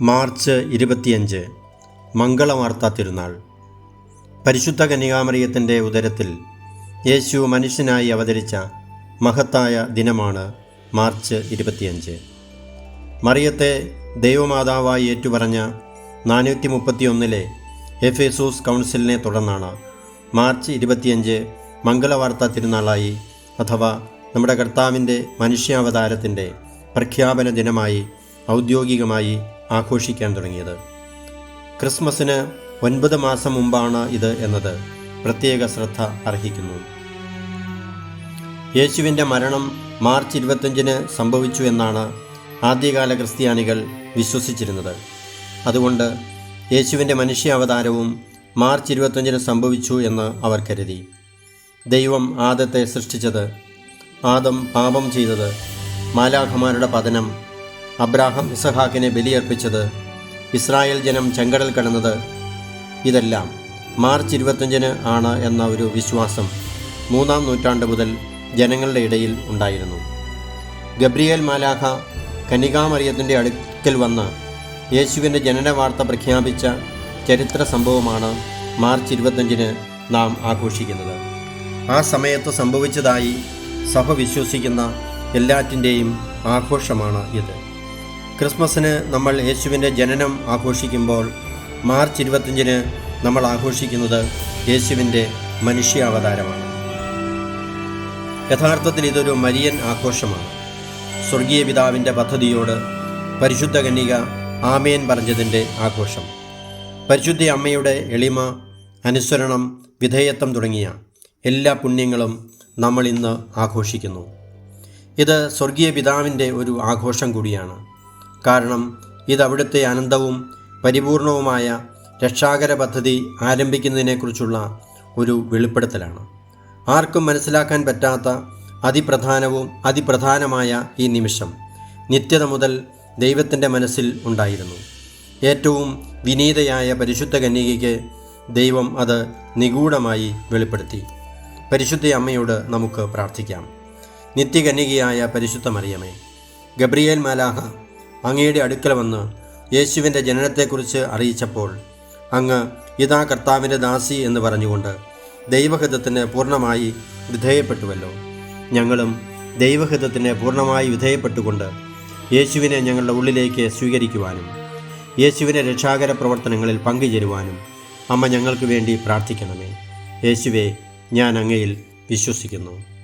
March ഇരുപത്തിയഞ്ച് മംഗളവാർത്ത തിരുനാൾ. പരിശുദ്ധ കന്യകാമറിയത്തിന്റെ ഉദരത്തിൽ യേശു മനുഷ്യനായി അവതരിച്ച മഹത്തായ ദിനമാണ് മാർച്ച് ഇരുപത്തിയഞ്ച്. മറിയത്തെ ദൈവമാതാവായി ഏറ്റുപറഞ്ഞ നാനൂറ്റി മുപ്പത്തിയൊന്നിലെ എഫേസൂസ് കൗൺസിലിനെ തുടർന്നാണ് മാർച്ച് ഇരുപത്തിയഞ്ച് മംഗളവാർത്ത തിരുനാളായി അഥവാ നമ്മുടെ കർത്താവിന്റെ മനുഷ്യാവതാരത്തിന്റെ പ്രഖ്യാപന ദിനമായി ഔദ്യോഗികമായി ആഘോഷിക്കാൻ തുടങ്ങിയത്. ക്രിസ്മസിന് ഒൻപത് മാസം മുമ്പാണ് ഇത് എന്നത് പ്രത്യേക ശ്രദ്ധ അർഹിക്കുന്നു. യേശുവിന്റെ മരണം മാർച്ച് ഇരുപത്തഞ്ചിന് സംഭവിച്ചു എന്നാണ് ആദ്യകാല ക്രിസ്ത്യാനികൾ വിശ്വസിച്ചിരുന്നത്. അതുകൊണ്ട് യേശുവിന്റെ മനുഷ്യാവതാരവും മാർച്ച് ഇരുപത്തഞ്ചിന് സംഭവിച്ചു എന്ന് അവർ കരുതി. ദൈവം ആദത്തെ സൃഷ്ടിച്ചത് ആദം പാപം ചെയ്തത് മാലാഖമാരുടെ പതനം അബ്രാഹം ഇസഹാക്കിനെ ബലിയർപ്പിച്ചത് ഇസ്രായേൽ ജനം ചെങ്കടൽ കടന്നത് ഇതെല്ലാം മാർച്ച് ഇരുപത്തഞ്ചിന് ആണ് എന്ന ഒരു വിശ്വാസം മൂന്നാം നൂറ്റാണ്ട് മുതൽ ജനങ്ങളുടെ ഇടയിൽ ഉണ്ടായിരുന്നു. ഗബ്രിയേൽ മാലാഖ കനികാമറിയത്തിന്റെ അടുക്കൽ വന്ന് യേശുവിന്റെ ജനന വാർത്ത പ്രഖ്യാപിച്ച ചരിത്ര സംഭവമാണ് മാർച്ച് ഇരുപത്തഞ്ചിന് നാം ആഘോഷിക്കുന്നത്. ആ സമയത്ത് സംഭവിച്ചതായി സഭ വിശ്വസിക്കുന്ന എല്ലാറ്റിന്റെയും ആഘോഷമാണ് ഇത്. ക്രിസ്മസിന് നമ്മൾ യേശുവിന്റെ ജനനം ആഘോഷിക്കുമ്പോൾ മാർച്ച് ഇരുപത്തഞ്ചിന് നമ്മൾ ആഘോഷിക്കുന്നത് യേശുവിന്റെ മനുഷ്യാവതാരമാണ്. യഥാർത്ഥത്തിൽ ഇതൊരു മരിയൻ ആഘോഷമാണ്. സ്വർഗീയ പിതാവിന്റെ പദ്ധതിയോട് പരിശുദ്ധ കന്യക ആമേൻ പറഞ്ഞതിന്റെ ആഘോഷം. പരിശുദ്ധ അമ്മയുടെ എളിമ അനുസരണം വിധേയത്വം തുടങ്ങിയ എല്ലാ പുണ്യങ്ങളും നമ്മൾ ഇന്ന് ആഘോഷിക്കുന്നു. ഇത് സ്വർഗീയ പിതാവിന്റെ ഒരു ആഘോഷം കൂടിയാണ്. കാരണം ഇത് അവിടുത്തെ അനന്തവും പരിപൂർണവുമായ രക്ഷാകര പദ്ധതി ആരംഭിക്കുന്നതിനെക്കുറിച്ചുള്ള ഒരു വെളിപ്പെടുത്തലാണ്. ആർക്കും മനസ്സിലാക്കാൻ പറ്റാത്ത അതിപ്രധാനവും അതിപ്രധാനമായ ഈ നിമിഷം നിത്യത മുതൽ ദൈവത്തിന്റെ മനസ്സിൽ ഉണ്ടായിരുന്നു. ഏറ്റവും വിനീതയായ പരിശുദ്ധ കന്യകയ്ക്ക് ദൈവം അത് നിഗൂഢമായി വെളിപ്പെടുത്തി. പരിശുദ്ധ അമ്മയോട് നമുക്ക് പ്രാർത്ഥിക്കാം. നിത്യകന്യകയായ പരിശുദ്ധ മറിയമേ ഗബ്രിയേൽ മാലാഹ അങ്ങയുടെ അടുക്കൽ വന്ന് യേശുവിന്റെ ജനനത്തെക്കുറിച്ച് അറിയിച്ചപ്പോൾ അങ്ങ് ഇതാ കർത്താവിന്റെ ദാസി എന്ന് പറഞ്ഞുകൊണ്ട് ദൈവഹിതത്തിന് പൂർണമായി വിധേയപ്പെട്ടുവല്ലോ. ഞങ്ങളും ദൈവഹിതത്തിന് പൂർണമായി വിധേയപ്പെട്ടുകൊണ്ട് യേശുവിനെ ഞങ്ങളുടെ ഉള്ളിലേക്ക് സ്വീകരിക്കുവാനും യേശുവിനെ രക്ഷാകര പ്രവർത്തനങ്ങളിൽ പങ്കുചേരുവാനും അമ്മ ഞങ്ങൾക്ക് വേണ്ടി പ്രാർത്ഥിക്കണമേ. യേശുവെ ഞാൻ അങ്ങയിൽ വിശ്വസിക്കുന്നു.